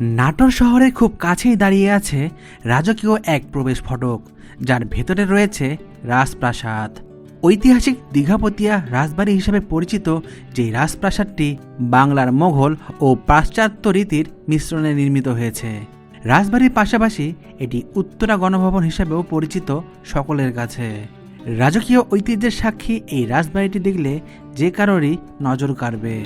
নাটোর শহরের খুব কাছেই দাঁড়িয়ে আছে রাজকীয় এক প্রবেশ ফটক, যার ভেতরে রয়েছে রাজপ্রাসাদ। ঐতিহাসিক দীঘাপতিয়া রাজবাড়ি হিসেবে পরিচিত যে রাজপ্রাসাদটি বাংলার মোঘল ও পাশ্চাত্য রীতির মিশ্রণে নির্মিত হয়েছে। রাজবাড়ির পাশাপাশি এটি উত্তরা গণভবন হিসেবেও পরিচিত সকলের কাছে। রাজকীয় ঐতিহ্যের সাক্ষী এই রাজবাড়িটি দেখলে যে কারোরই নজর কাড়বে।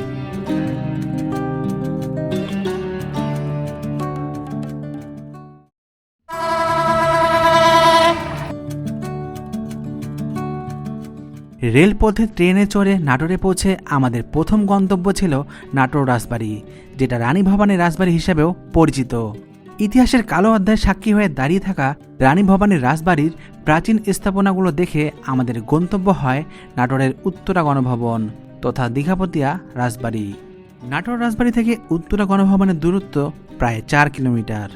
রেলপথে ট্রেনে চড়ে নাটোরে পৌঁছে আমাদের প্রথম গন্তব্য ছিল নাটোর রাজবাড়ি, যেটা রানী ভবানীর রাজবাড়ি হিসেবেও পরিচিত। ইতিহাসের কালো অধ্যায় সাক্ষী হয়ে দাঁড়িয়ে থাকা রানী ভবানীর রাজবাড়ির প্রাচীন স্থাপনাগুলো দেখে আমাদের গন্তব্য হয় নাটোরের উত্তরা গণভবন তথা দীঘাপতিয়া রাজবাড়ি। নাটোর রাজবাড়ি থেকে উত্তরা গণভবনের দূরত্ব প্রায় চার কিলোমিটার।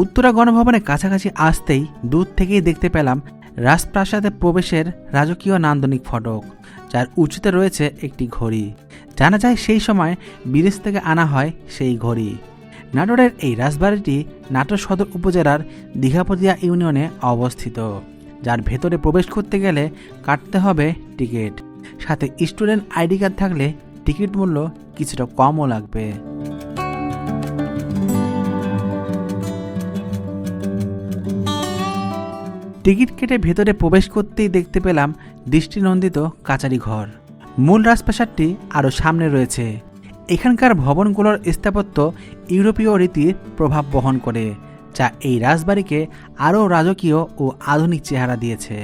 উত্তরা গণভবনের কাছাকাছি আসতেই দূর থেকেই দেখতে পেলাম রাজপ্রাসাদে প্রবেশের রাজকীয় নান্দনিক ফটক, যার উঁচুতে রয়েছে একটি ঘড়ি। জানা যায় সেই সময় বিদেশ থেকে আনা হয় সেই ঘড়ি। নাটোরের এই রাজবাড়িটি নাটোর সদর উপজেলার দীঘাপতিয়া ইউনিয়নে অবস্থিত, যার ভেতরে প্রবেশ করতে গেলে কাটতে হবে টিকিট। সাথে স্টুডেন্ট আইডি কার্ড থাকলে টিকিট মূল্য কিছুটা কমও লাগবে। টিকিট কেটে ভেতরে প্রবেশ করতেই দেখতে পেলাম দৃষ্টিনন্দিত কাচারি ঘর। মূল রাজপ্রাসাদটি আরও সামনে রয়েছে। এখানকার ভবনগুলোর স্থাপত্য ইউরোপীয় রীতির প্রভাব বহন করে, যা এই রাজবাড়িকে আরও রাজকীয় ও আধুনিক চেহারা দিয়েছে।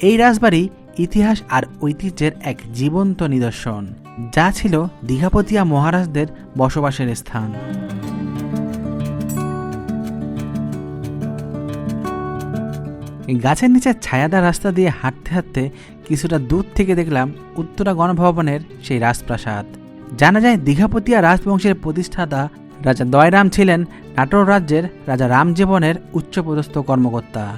এই রাজবাড়ি ইতিহাস আর ঐতিহ্যের এক জীবন্ত নিদর্শন, যা ছিল দীঘাপতিয়া মহারাজদের বসবাসের স্থান। গাছের নিচে ছায়াদার রাস্তা দিয়ে হাঁটতে হাঁটতে কিছুটা দূর থেকে দেখলাম উত্তরা গণভবনের সেই রাজপ্রাসাদ। জানা যায় দীঘাপতিয়া রাজবংশের প্রতিষ্ঠাতা রাজা দয়রাম ছিলেন নাটোর রাজ্যের রাজা রামজীবনের উচ্চপদস্থ কর্মকর্তা।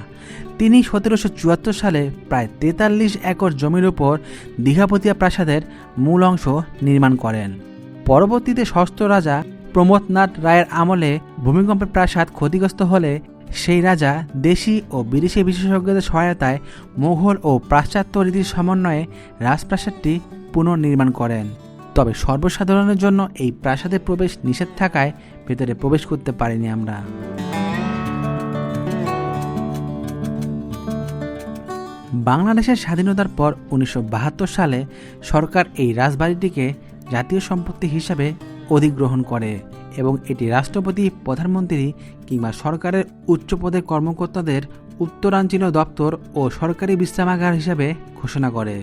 তিনি সতেরোশো চুয়াত্তর সালে প্রায় তেতাল্লিশ একর জমির উপর দীঘাপতিয়া প্রাসাদের মূল অংশ নির্মাণ করেন। পরবর্তীতে ষষ্ঠ রাজা প্রমোদনাথ রায়ের আমলে ভূমিকম্পের প্রাসাদ ক্ষতিগ্রস্ত হলে সেই রাজা দেশি ও বিদেশি বিশেষজ্ঞদের সহায়তায় মোঘল ও পাশ্চাত্য রীতির সমন্বয়ে রাজপ্রাসাদটি পুনর্নির্মাণ করেন। তবে সর্বসাধারণের জন্য এই প্রাসাদে প্রবেশ নিষেধ থাকায় ভেতরে প্রবেশ করতে পারিনি আমরা। বাংলাদেশের স্বাধীনতার পর উনিশশো বাহাত্তর সালে সরকার এই রাজবাড়িটিকে জাতীয় সম্পত্তি হিসাবে অধিগ্রহণ করে। এবং এটি রাষ্ট্রপতি, প্রধানমন্ত্রী কিংবা সরকারের উচ্চপদের কর্মকর্তাদের উত্তরাঞ্চল দপ্তর ও সরকারি বিশ্রামাগার হিসাবে ঘোষণা করে।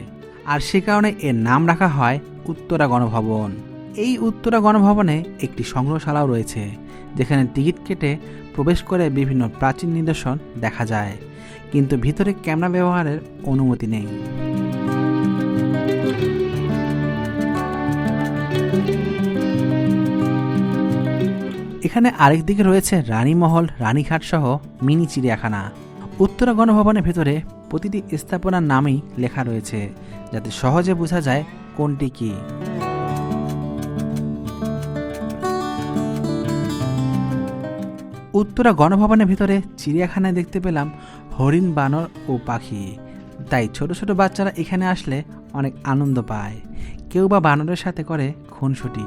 আর সে কারণে এর নাম রাখা হয় উত্তরা গণভবন। এই উত্তরা গণভবনে একটি সংগ্রহশালাও রয়েছে, যেখানে টিকিট কেটে প্রবেশ করে বিভিন্ন প্রাচীন নিদর্শন দেখা যায়, কিন্তু ভিতরে ক্যামেরা ব্যবহারের অনুমতি নেই। এখানে আরেক দিকে রয়েছে রানীমহল, রানীঘাট সহ মিনি চিড়িয়াখানা। উত্তরা গণভবনের ভেতরে প্রতিটি স্থাপনার নামই লেখা রয়েছে, যাতে সহজে বোঝা যায় কোনটি কি। উত্তরা গণভবনের ভিতরে চিড়িয়াখানায় দেখতে পেলাম হরিণ, বানর ও পাখি। তাই ছোট ছোট বাচ্চারা এখানে আসলে অনেক আনন্দ পায়। কেউ বা বানরের সাথে করে খুনসুটি।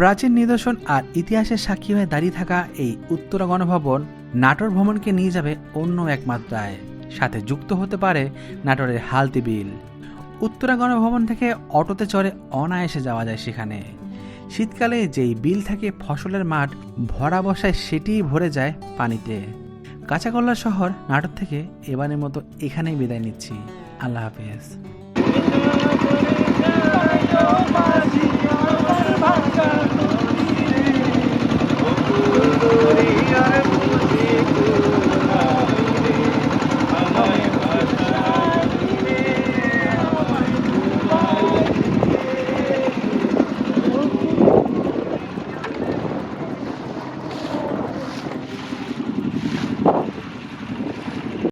প্রাচীন নিদর্শন আর ইতিহাসের সাক্ষী হয়ে দাঁড়িয়ে থাকা এই উত্তরা গণভবন নাটোর ভ্রমণকে নিয়ে যাবে অন্য এক মাত্রায়। সাথে যুক্ত হতে পারে নাটোরের হালতি বিল। উত্তরা গণভবন থেকে অটোতে চড়ে অনায়াসে যাওয়া যায় সেখানে। শীতকালে যেই বিল থাকে ফসলের মাঠ, ভরা বসায় সেটিই ভরে যায় পানিতে। কাঁচাগোল্লা শহর নাটোর থেকে এবারের মতো এখানেই বিদায় নিচ্ছি। আল্লাহ হাফেজ। Thank you.